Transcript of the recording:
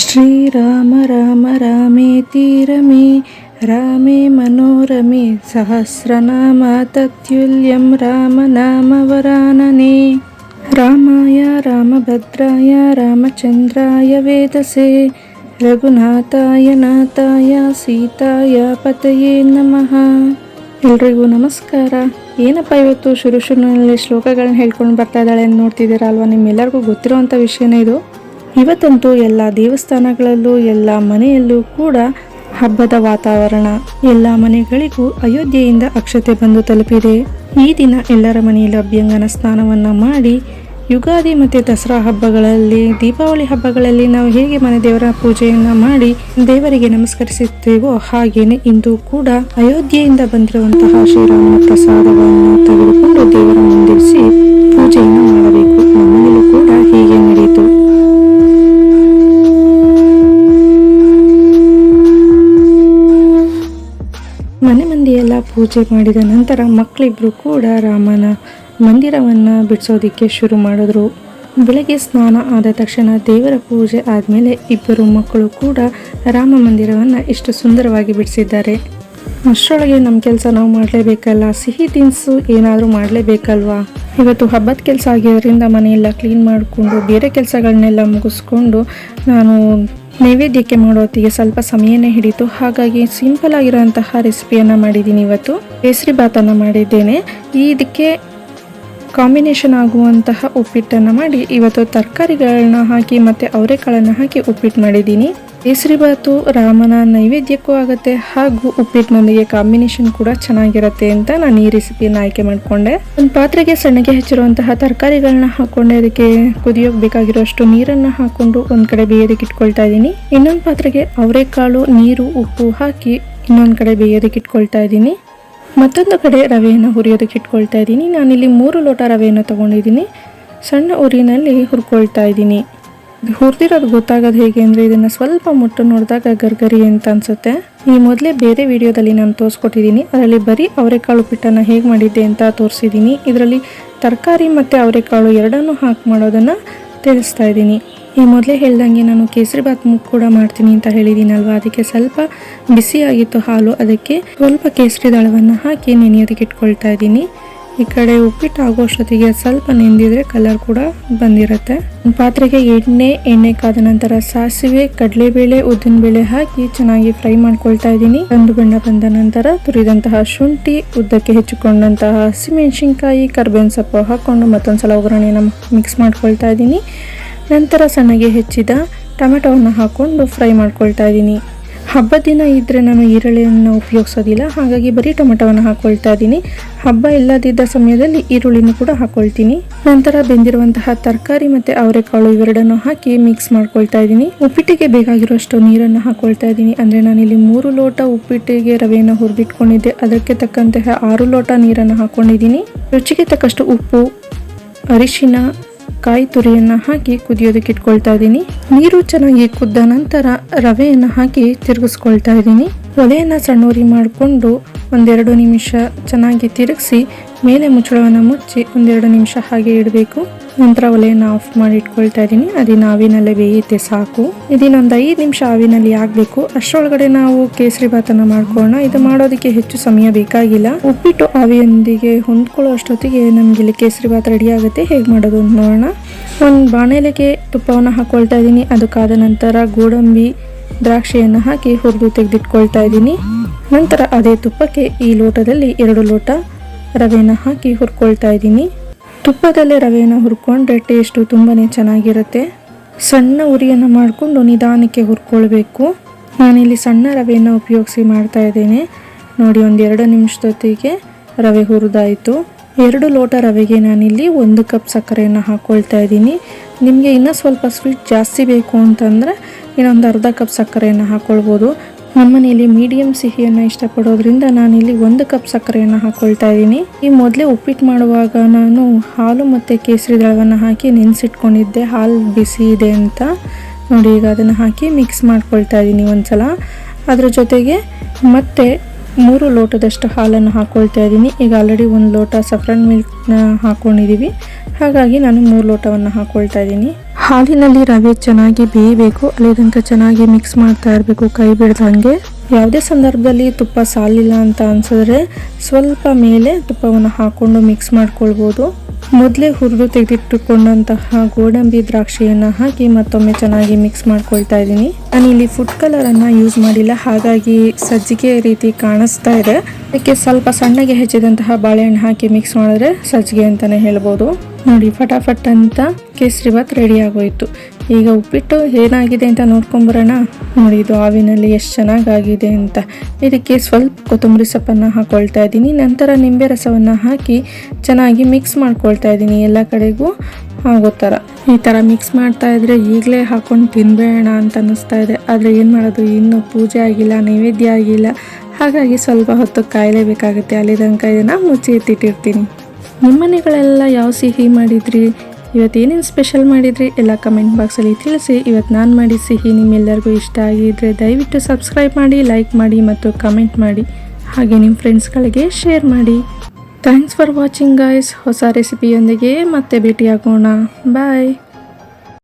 ಶ್ರೀರಾಮ ರಾಮ ರಾಮೇ ರಮೇ ರಾಮೇ ಮನೋರಮೆ, ಸಹಸ್ರನಾಮ ತತ್ಯುಲ್ಯಂ ರಾಮನಾಮ ವರಾನನೆ. ರಾಮಾಯ ರಾಮಭದ್ರಾಯ ರಾಮಚಂದ್ರಾಯ ವೇದಸೆ, ರಘುನಾಥಾಯ ನಾಥಾಯ ಸೀತಾಯ ಪತಯೇ ನಮಃ. ಎಲ್ರಿಗೂ ನಮಸ್ಕಾರ. ಏನಪ್ಪ ಇವತ್ತು ಶುರು ಶುರುನಲ್ಲಿ ಶ್ಲೋಕಗಳನ್ನ ಹೇಳ್ಕೊಂಡು ಬರ್ತಾ ಇದ್ದಾಳೆ ಅಂತ ನೋಡ್ತಿದ್ದೀರಾ ಅಲ್ವಾ? ನಿಮ್ಮೆಲ್ಲರಿಗೂ ಗೊತ್ತಿರುವಂಥ ವಿಷಯನೇ ಇದು. ಇವತ್ತಂತೂ ಎಲ್ಲ ದೇವಸ್ಥಾನಗಳಲ್ಲೂ, ಎಲ್ಲ ಮನೆಯಲ್ಲೂ ಕೂಡ ಹಬ್ಬದ ವಾತಾವರಣ. ಎಲ್ಲ ಮನೆಗಳಿಗೂ ಅಯೋಧ್ಯೆಯಿಂದ ಅಕ್ಷತೆ ಬಂದು ತಲುಪಿದೆ. ಈ ದಿನ ಎಲ್ಲರ ಮನೆಯಲ್ಲಿ ಅಭ್ಯಂಗನ ಸ್ನಾನವನ್ನ ಮಾಡಿ, ಯುಗಾದಿ ಮತ್ತು ದಸರಾ ಹಬ್ಬಗಳಲ್ಲಿ, ದೀಪಾವಳಿ ಹಬ್ಬಗಳಲ್ಲಿ ನಾವು ಹೇಗೆ ಮನೆ ದೇವರ ಪೂಜೆಯನ್ನು ಮಾಡಿ ದೇವರಿಗೆ ನಮಸ್ಕರಿಸುತ್ತೇವೋ ಹಾಗೇನೆ ಇಂದು ಕೂಡ ಅಯೋಧ್ಯೆಯಿಂದ ಬಂದಿರುವಂತಹ ಶ್ರೀರಾಮನ ಪ್ರಸಾದವನ್ನು ತೆಗೆದುಕೊಂಡು ದೇವರ ಮುಂದಿರಿಸಿ ಪೂಜೆಯನ್ನು ಮಾಡಬೇಕು. ನಮ್ಮನೇಲೂ ಕೂಡ ಹೀಗೆ ನಡೆಯಿತು. ಪೂಜೆ ಮಾಡಿದ ನಂತರ ಮಕ್ಕಳಿಬ್ಬರು ಕೂಡ ರಾಮನ ಮಂದಿರವನ್ನು ಬಿಡಿಸೋದಕ್ಕೆ ಶುರು ಮಾಡಿದ್ರು. ಬೆಳಗ್ಗೆ ಸ್ನಾನ ಆದ ತಕ್ಷಣ ದೇವರ ಪೂಜೆ ಆದಮೇಲೆ ಇಬ್ಬರು ಮಕ್ಕಳು ಕೂಡ ರಾಮ ಮಂದಿರವನ್ನು ಇಷ್ಟು ಸುಂದರವಾಗಿ ಬಿಡಿಸಿದ್ದಾರೆ. ಅಷ್ಟರೊಳಗೆ ನಮ್ಮ ಕೆಲಸ ನಾವು ಮಾಡಲೇಬೇಕಲ್ಲ, ಸಿಹಿ ತಿನಿಸು ಏನಾದರೂ ಮಾಡಲೇಬೇಕಲ್ವಾ? ಇವತ್ತು ಹಬ್ಬದ ಕೆಲಸ ಆಗಿರೋದ್ರಿಂದ ಮನೆಯೆಲ್ಲ ಕ್ಲೀನ್ ಮಾಡಿಕೊಂಡು, ಬೇರೆ ಕೆಲಸಗಳನ್ನೆಲ್ಲ ಮುಗಿಸ್ಕೊಂಡು ನಾನು ನೈವೇದ್ಯಕ್ಕೆ ಮಾಡೋತ್ತಿಗೆ ಸ್ವಲ್ಪ ಸಮಯನೇ ಹಿಡಿತು ಹಾಗಾಗಿ ಸಿಂಪಲ್ ಆಗಿರುವಂತಹ ರೆಸಿಪಿಯನ್ನು ಮಾಡಿದ್ದೀನಿ ಇವತ್ತು. ಕೇಸರಿ ಭಾತನ್ನು ಮಾಡಿದ್ದೇನೆ ಇದಕ್ಕೆ ಕಾಂಬಿನೇಷನ್ ಆಗುವಂತಹ ಉಪ್ಪಿಟ್ಟನ್ನು ಮಾಡಿ ಇವತ್ತು ತರಕಾರಿಗಳನ್ನ ಹಾಕಿ ಮತ್ತು ಅವರೆಕಾಳನ್ನು ಹಾಕಿ ಉಪ್ಪಿಟ್ಟು ಮಾಡಿದ್ದೀನಿ. ಕೇಸರಿಬಾತು ರಾಮನ ನೈವೇದ್ಯಕ್ಕೂ ಆಗುತ್ತೆ ಹಾಗೂ ಉಪ್ಪಿಟ್ಟಿನೊಂದಿಗೆ ಕಾಂಬಿನೇಷನ್ ಕೂಡ ಚೆನ್ನಾಗಿರುತ್ತೆ ಅಂತ ನಾನು ಈ ರೆಸಿಪಿಯನ್ನು ಆಯ್ಕೆ ಮಾಡಿಕೊಂಡೆ. ಒಂದು ಪಾತ್ರೆಗೆ ಸಣ್ಣಗೆ ಹೆಚ್ಚಿರುವಂತಹ ತರಕಾರಿಗಳನ್ನ ಹಾಕೊಂಡೆ ಅದಕ್ಕೆ ಕುದಿಯೋಕೆ ಬೇಕಾಗಿರೋಷ್ಟು ನೀರನ್ನು ಹಾಕೊಂಡು ಒಂದು ಕಡೆ ಬೇಯೋದಕ್ಕೆ ಇಟ್ಕೊಳ್ತಾ ಇದ್ದೀನಿ. ಇನ್ನೊಂದು ಪಾತ್ರೆಗೆ ಅವರೆಕಾಳು, ನೀರು, ಉಪ್ಪು ಹಾಕಿ ಇನ್ನೊಂದು ಕಡೆ ಬೇಯೋದಕ್ಕೆ ಇಟ್ಕೊಳ್ತಾ ಇದ್ದೀನಿ. ಮತ್ತೊಂದು ಕಡೆ ರವೆಯನ್ನು ಹುರಿಯೋದಕ್ಕೆ ಇಟ್ಕೊಳ್ತಾ ಇದ್ದೀನಿ. ನಾನಿಲ್ಲಿ ಮೂರು ಲೋಟ ರವೆಯನ್ನು ತಗೊಂಡಿದ್ದೀನಿ. ಸಣ್ಣ ಉರಿನಲ್ಲಿ ಹುರ್ಕೊಳ್ತಾ ಇದ್ದೀನಿ. ಹುರಿದಿರೋದು ಗೊತ್ತಾಗೋದು ಹೇಗೆ ಅಂದರೆ ಇದನ್ನು ಸ್ವಲ್ಪ ಮುಟ್ಟು ನೋಡಿದಾಗ ಗರ್ಗರಿ ಅಂತ ಅನಿಸುತ್ತೆ. ಈ ಮೊದಲೇ ಬೇರೆ ವಿಡಿಯೋದಲ್ಲಿ ನಾನು ತೋರಿಸ್ಕೊಟ್ಟಿದ್ದೀನಿ. ಅದರಲ್ಲಿ ಬರೀ ಅವರೆಕಾಳು ಉಪ್ಪಿಟ್ಟನ್ನು ಹೇಗೆ ಮಾಡಿದ್ದೆ ಅಂತ ತೋರಿಸಿದ್ದೀನಿ. ಇದರಲ್ಲಿ ತರಕಾರಿ ಮತ್ತು ಅವರೆಕಾಳು ಎರಡನ್ನೂ ಹಾಕಿ ಮಾಡೋದನ್ನು ತಿಳಿಸ್ತಾ ಇದ್ದೀನಿ. ಈ ಮೊದಲೇ ಹೇಳ್ದಂಗೆ ನಾನು ಕೇಸರಿ ಬಾತ್ ಕೂಡ ಮಾಡ್ತೀನಿ ಅಂತ ಹೇಳಿದ್ದೀನಲ್ವ ಅದಕ್ಕೆ ಸ್ವಲ್ಪ ಬಿಸಿಯಾಗಿತ್ತು ಹಾಲು. ಅದಕ್ಕೆ ಸ್ವಲ್ಪ ಕೇಸರಿ ದಳವನ್ನು ಹಾಕಿ ನೆನೆಯೋದಕ್ಕೆ ಇಟ್ಕೊಳ್ತಾ ಇದ್ದೀನಿ. ಈ ಕಡೆ ಉಪ್ಪಿಟ್ಟು ಆಗೋಷ್ಟೊತ್ತಿಗೆ ಸ್ವಲ್ಪ ನೆಂದಿದ್ರೆ ಕಲರ್ ಕೂಡ ಬಂದಿರುತ್ತೆ. ಪಾತ್ರೆಗೆ ಎಣ್ಣೆ ಎಣ್ಣೆ ಕಾದ ನಂತರ ಸಾಸಿವೆ, ಕಡಲೆಬೇಳೆ, ಉದ್ದಿನಬೇಳೆ ಹಾಕಿ ಚೆನ್ನಾಗಿ ಫ್ರೈ ಮಾಡ್ಕೊಳ್ತಾ ಇದ್ದೀನಿ. ಒಂದು ಬಣ್ಣ ಬಂದ ನಂತರ ತುರಿದಂತಹ ಶುಂಠಿ, ಉದ್ದಕ್ಕೆ ಹೆಚ್ಚಿಕೊಂಡಂತಹ ಹಸಿಮೆಣಸಿನ್ಕಾಯಿ, ಕರ್ಬೇವಿನ ಸೊಪ್ಪು ಹಾಕೊಂಡು ಮತ್ತೊಂದ್ಸಲ ಒಗ್ಗರಣೆಯನ್ನು ಮಿಕ್ಸ್ ಮಾಡ್ಕೊಳ್ತಾ ಇದ್ದೀನಿ. ನಂತರ ಸಣ್ಣಗೆ ಹೆಚ್ಚಿದ ಟೊಮೆಟೊವನ್ನು ಹಾಕ್ಕೊಂಡು ಫ್ರೈ ಮಾಡ್ಕೊಳ್ತಾ ಇದ್ದೀನಿ. ಹಬ್ಬದ ದಿನ ಇದ್ದರೆ ನಾನು ಈರುಳ್ಳಿಯನ್ನು ಉಪಯೋಗಿಸೋದಿಲ್ಲ, ಹಾಗಾಗಿ ಬರೀ ಟೊಮೆಟೊವನ್ನು ಹಾಕ್ಕೊಳ್ತಾ ಇದ್ದೀನಿ. ಹಬ್ಬ ಇಲ್ಲದಿದ್ದ ಸಮಯದಲ್ಲಿ ಈರುಳ್ಳಿನೂ ಕೂಡ ಹಾಕ್ಕೊಳ್ತೀನಿ ನಂತರ ಬೆಂದಿರುವಂತಹ ತರಕಾರಿ ಮತ್ತು ಅವರೆಕಾಳು ಇವೆರಡನ್ನು ಹಾಕಿ ಮಿಕ್ಸ್ ಮಾಡ್ಕೊಳ್ತಾ ಇದ್ದೀನಿ. ಉಪ್ಪಿಟ್ಟಿಗೆ ಬೇಕಾಗಿರುವಷ್ಟು ನೀರನ್ನು ಹಾಕ್ಕೊಳ್ತಾ ಇದ್ದೀನಿ. ಅಂದರೆ ನಾನಿಲ್ಲಿ ಮೂರು ಲೋಟ ಉಪ್ಪಿಟ್ಟಿಗೆ ರವೆಯನ್ನು ಹುರಿದಿಟ್ಕೊಂಡಿದ್ದೆ. ಅದಕ್ಕೆ ತಕ್ಕಂತಹ ಆರು ಲೋಟ ನೀರನ್ನು ಹಾಕ್ಕೊಂಡಿದ್ದೀನಿ ರುಚಿಗೆ ತಕ್ಕಷ್ಟು ಉಪ್ಪು, ಅರಿಶಿನ ಕಾಯಿ ತುರಿಯನ್ನು ಹಾಕಿ ಕುದಿಯೋದಕ್ಕೆ ಇಟ್ಕೊಳ್ತಾ ಇದ್ದೀನಿ. ನೀರು ಚೆನ್ನಾಗಿ ಕುದ್ದ ನಂತರ ರವೆಯನ್ನು ಹಾಕಿ ತಿರುಗಿಸ್ಕೊಳ್ತಾ ಇದ್ದೀನಿ. ಒಲೆಯನ್ನು ಸಣ್ಣೂರಿ ಮಾಡಿಕೊಂಡು ಒಂದೆರಡು ನಿಮಿಷ ಚೆನ್ನಾಗಿ ತಿರುಗಿಸಿ, ಮೇಲೆ ಮುಚ್ಚಳವನ್ನು ಮುಚ್ಚಿ ಒಂದೆರಡು ನಿಮಿಷ ಹಾಗೆ ಇಡಬೇಕು. ನಂತರ ಒಲೆಯನ್ನು ಆಫ್ ಮಾಡಿ ಇಟ್ಕೊಳ್ತಾ ಇದ್ದೀನಿ. ಅದಿನ ಆವಿನಲ್ಲೇ ಬೇಯುತ್ತೆ ಸಾಕು. ಇದನ್ನೊಂದು ಐದು ನಿಮಿಷ ಆವಿನಲ್ಲಿ ಆಗಬೇಕು. ಅಷ್ಟರೊಳಗಡೆ ನಾವು ಕೇಸರಿ ಭಾತನ ಮಾಡ್ಕೊಳ್ಳೋಣ. ಇದು ಮಾಡೋದಕ್ಕೆ ಹೆಚ್ಚು ಸಮಯ ಬೇಕಾಗಿಲ್ಲ. ಉಪ್ಪಿಟ್ಟು ಆವಿಯೊಂದಿಗೆ ಹೊಂದ್ಕೊಳ್ಳೋ ಅಷ್ಟೊತ್ತಿಗೆ ನಮಗೆ ಇಲ್ಲಿ ಕೇಸರಿ ಭಾತ್ ರೆಡಿ ಆಗುತ್ತೆ. ಹೇಗೆ ಮಾಡೋದು ನೋಡೋಣ. ಒಂದು ಬಾಣಲೆಗೆ ತುಪ್ಪವನ್ನು ಹಾಕ್ಕೊಳ್ತಾ ಇದ್ದೀನಿ. ಅದಕ್ಕಾದ ನಂತರ ಗೋಡಂಬಿ ದ್ರಾಕ್ಷಿಯನ್ನು ಹಾಕಿ ಹುರಿದು ತೆಗೆದಿಟ್ಕೊಳ್ತಾ ಇದ್ದೀನಿ. ನಂತರ ಅದೇ ತುಪ್ಪಕ್ಕೆ ಈ ಲೋಟದಲ್ಲಿ ಎರಡು ಲೋಟ ರವೆನ ಹಾಕಿ ಹುರ್ಕೊಳ್ತಾ ಇದ್ದೀನಿ. ತುಪ್ಪದಲ್ಲೇ ರವೆಯನ್ನು ಹುರ್ಕೊಂಡ್ರೆ ಟೇಸ್ಟು ತುಂಬಾ ಚೆನ್ನಾಗಿರುತ್ತೆ. ಸಣ್ಣ ಉರಿಯನ್ನು ಮಾಡಿಕೊಂಡು ನಿಧಾನಕ್ಕೆ ಹುರ್ಕೊಳ್ಬೇಕು. ನಾನಿಲ್ಲಿ ಸಣ್ಣ ರವೆಯನ್ನು ಉಪಯೋಗಿಸಿ ಮಾಡ್ತಾ ಇದ್ದೇನೆ. ನೋಡಿ, ಒಂದು ಎರಡು ನಿಮಿಷದೊತ್ತಿಗೆ ರವೆ ಹುರಿದಾಯಿತು. ಎರಡು ಲೋಟ ರವೆಗೆ ನಾನಿಲ್ಲಿ ಒಂದು ಕಪ್ ಸಕ್ಕರೆಯನ್ನು ಹಾಕ್ಕೊಳ್ತಾ ಇದ್ದೀನಿ. ನಿಮಗೆ ಇನ್ನೂ ಸ್ವಲ್ಪ ಸ್ವೀಟ್ ಜಾಸ್ತಿ ಬೇಕು ಅಂತಂದರೆ ಇನ್ನೊಂದು ಅರ್ಧ ಕಪ್ ಸಕ್ಕರೆಯನ್ನು ಹಾಕ್ಕೊಳ್ಬೋದು ನಮ್ಮನೆಯಲ್ಲಿ ಮೀಡಿಯಂ ಸಿಹಿಯನ್ನು ಇಷ್ಟಪಡೋದ್ರಿಂದ ನಾನಿಲ್ಲಿ ಒಂದು ಕಪ್ ಸಕ್ಕರೆಯನ್ನು ಹಾಕ್ಕೊಳ್ತಾ ಇದ್ದೀನಿ. ಈ ಮೊದಲೇ ಉಪ್ಪಿಟ್ಟು ಮಾಡುವಾಗ ನಾನು ಹಾಲು ಮತ್ತು ಕೇಸರಿ ದಳವನ್ನು ಹಾಕಿ ನೆನೆಸಿಟ್ಕೊಂಡಿದ್ದೆ. ಹಾಲು ಬಿಸಿ ಇದೆ ಅಂತ. ನೋಡಿ, ಈಗ ಅದನ್ನು ಹಾಕಿ ಮಿಕ್ಸ್ ಮಾಡ್ಕೊಳ್ತಾ ಇದ್ದೀನಿ ಒಂದ್ಸಲ. ಅದರ ಜೊತೆಗೆ ಮತ್ತೆ ಮೂರು ಲೋಟದಷ್ಟು ಹಾಲನ್ನು ಹಾಕ್ಕೊಳ್ತಾ ಇದ್ದೀನಿ. ಈಗ ಆಲ್ರೆಡಿ ಒಂದು ಲೋಟ ಸಫ್ರನ್ ಮಿಲ್ಕ್ನ ಹಾಕ್ಕೊಂಡಿದ್ದೀವಿ ಹಾಗಾಗಿ ನಾನು ಮೂರು ಲೋಟವನ್ನು ಹಾಕ್ಕೊಳ್ತಾ ಇದ್ದೀನಿ. ಹಾಲಿನಲ್ಲಿ ರವೆ ಚೆನ್ನಾಗಿ ಬೇಯಬೇಕು ಅಲ್ಲಿ ತನಕ ಚೆನ್ನಾಗಿ ಮಿಕ್ಸ್ ಮಾಡ್ತಾ ಇರಬೇಕು, ಕೈ ಬಿಡ್ದಂಗೆ ಯಾವುದೇ ಸಂದರ್ಭದಲ್ಲಿ ತುಪ್ಪ ಸಾಲಿಲ್ಲ ಅಂತ ಅನ್ಸಿದ್ರೆ ಸ್ವಲ್ಪ ಮೇಲೆ ತುಪ್ಪವನ್ನು ಹಾಕೊಂಡು ಮಿಕ್ಸ್ ಮಾಡ್ಕೊಳ್ಬೋದು. ಮೊದಲೇ ಹುರಿದು ತೆಗೆದಿಟ್ಟುಕೊಂಡಂತಹ ಗೋಡಂಬಿ ದ್ರಾಕ್ಷಿಯನ್ನು ಹಾಕಿ ಮತ್ತೊಮ್ಮೆ ಚೆನ್ನಾಗಿ ಮಿಕ್ಸ್ ಮಾಡ್ಕೊಳ್ತಾ ಇದ್ದೀನಿ. ನಾನು ಇಲ್ಲಿ ಫುಡ್ ಕಲರನ್ನು ಯೂಸ್ ಮಾಡಿಲ್ಲ, ಹಾಗಾಗಿ ಸಜ್ಜಿಗೆ ರೀತಿ ಕಾಣಿಸ್ತಾ ಇದೆ. ಅದಕ್ಕೆ ಸ್ವಲ್ಪ ಸಣ್ಣಗೆ ಹೆಚ್ಚಿದಂತಹ ಬಾಳೆಹಣ್ಣು ಹಾಕಿ ಮಿಕ್ಸ್ ಮಾಡಿದ್ರೆ ಸಜ್ಜಿಗೆ ಅಂತಲೇ ಹೇಳ್ಬೋದು. ನೋಡಿ, ಫಟಾಫಟ್ ಅಂತ ಕೇಸರಿ ಭಾತ್ ರೆಡಿ ಆಗೋಯ್ತು. ಈಗ ಉಪ್ಪಿಟ್ಟು ಏನಾಗಿದೆ ಅಂತ ನೋಡ್ಕೊಂಬರೋಣ. ನೋಡಿ, ಇದು ಆವಿನಲ್ಲಿ ಎಷ್ಟು ಚೆನ್ನಾಗಾಗಿದೆ ಅಂತ. ಇದಕ್ಕೆ ಸ್ವಲ್ಪ ಕೊತ್ತಂಬರಿ ಸೊಪ್ಪನ್ನು ಹಾಕ್ಕೊಳ್ತಾ ಇದ್ದೀನಿ. ನಂತರ ನಿಂಬೆ ರಸವನ್ನು ಹಾಕಿ ಚೆನ್ನಾಗಿ ಮಿಕ್ಸ್ ಮಾಡ್ಕೊಳ್ತಾ ಇದ್ದೀನಿ ಎಲ್ಲ ಕಡೆಗೂ. ಆಗೋ ಥರ ಈ ಥರ ಮಿಕ್ಸ್ ಮಾಡ್ತಾ ಇದ್ರೆ ಈಗಲೇ ಹಾಕೊಂಡು ತಿನ್ಬೇಡ ಅಂತ ಅನ್ನಿಸ್ತಾ ಇದೆ. ಆದರೆ ಏನು ಮಾಡೋದು? ಇನ್ನೂ ಪೂಜೆ ಆಗಿಲ್ಲ, ನೈವೇದ್ಯ ಆಗಿಲ್ಲ. ಹಾಗಾಗಿ ಸ್ವಲ್ಪ ಹೊತ್ತು ಕಾಯಲೇಬೇಕಾಗುತ್ತೆ. ಅಲ್ಲಿ ತನಕ ಇದನ್ನು ಮುಚ್ಚಿ ಎತ್ತಿಟ್ಟಿರ್ತೀನಿ ನಿಮ್ಮ ಮನೆಗಳೆಲ್ಲ ಯಾವ ಸಿಹಿ ಮಾಡಿದ್ರಿ? ಇವತ್ತು ಏನೇನು ಸ್ಪೆಷಲ್ ಮಾಡಿದ್ರಿ? ಎಲ್ಲ ಕಮೆಂಟ್ ಬಾಕ್ಸಲ್ಲಿ ತಿಳಿಸಿ. ಇವತ್ತು ನಾನು ಮಾಡಿದ ಸಿಹಿ ನಿಮ್ಮೆಲ್ಲರಿಗೂ ಇಷ್ಟ ಆಗಿದ್ದರೆ ದಯವಿಟ್ಟು ಸಬ್ಸ್ಕ್ರೈಬ್ ಮಾಡಿ ಲೈಕ್ ಮಾಡಿ ಮತ್ತು ಕಮೆಂಟ್ ಮಾಡಿ. ಹಾಗೆ ನಿಮ್ಮ ಫ್ರೆಂಡ್ಸ್ಗಳಿಗೆ ಶೇರ್ ಮಾಡಿ. ಥ್ಯಾಂಕ್ಸ್ ಫಾರ್ ವಾಚಿಂಗ್ ಗಾಯ್ಸ್ ಹೊಸ ರೆಸಿಪಿಯೊಂದಿಗೆ ಮತ್ತೆ ಭೇಟಿಯಾಗೋಣ. ಬಾಯ್